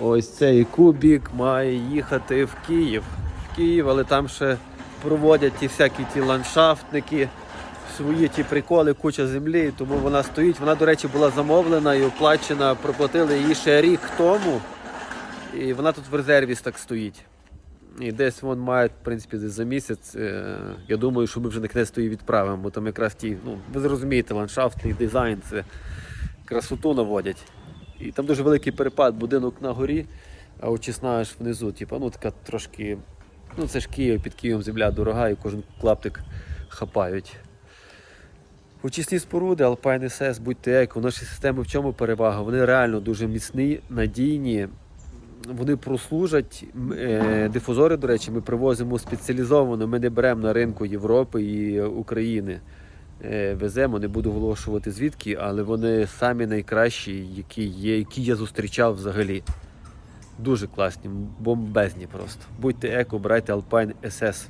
Ось цей кубік має їхати в Київ. В Київ, але там ще проводять ті всякі ті ландшафтники, свої ті приколи, куча землі, тому вона стоїть. Вона, до речі, була замовлена і оплачена, проплатили її ще рік тому. І вона тут в резерві так стоїть. І десь вон мають, в принципі, десь за місяць. е, Я думаю, що ми вже на кінець її відправимо, бо там якраз ті, ну, ви зрозумієте, ландшафтний дизайн, це красоту наводять. І там дуже великий перепад, будинок на горі, а очисна аж внизу. Типу, ну така трошки. Ну це ж Київ, під Києвом земля дорога, і кожен клаптик хапають. Очисні споруди, Alpine SS, будьте еко, наші системи в чому перевага? Вони реально дуже міцні, надійні. Вони прослужать. Е, Дифузори, до речі, ми привозимо спеціалізовано. Ми не беремо на ринку Європи і України. Е, Веземо, не буду оголошувати звідки, але вони самі найкращі, які є, які я зустрічав взагалі. Дуже класні, бомбезні просто. Будьте еко, брайте Alpine SS.